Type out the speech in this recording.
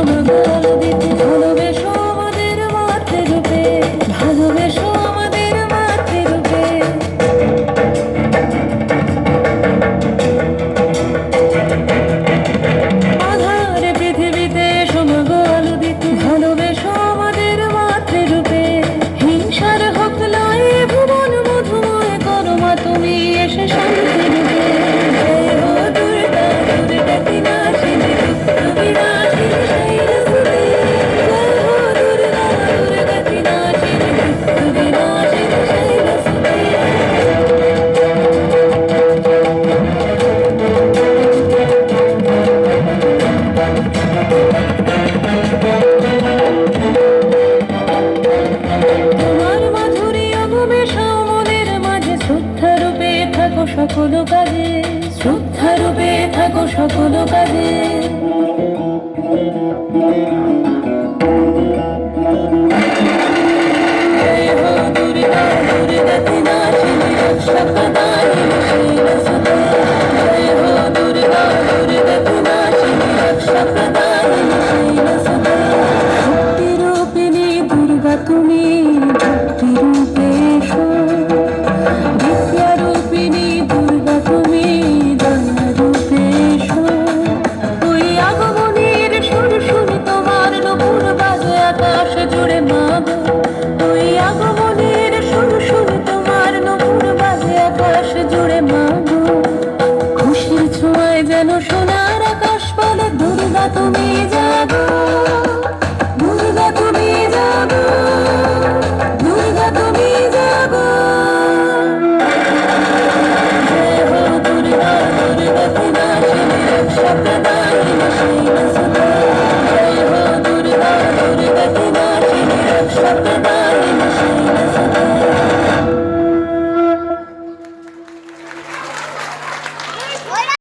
পৃথিবীতে সমগল দিতে সকল কাজে শ্রদ্ধারূপে থাকো সকল কাজে। তুমি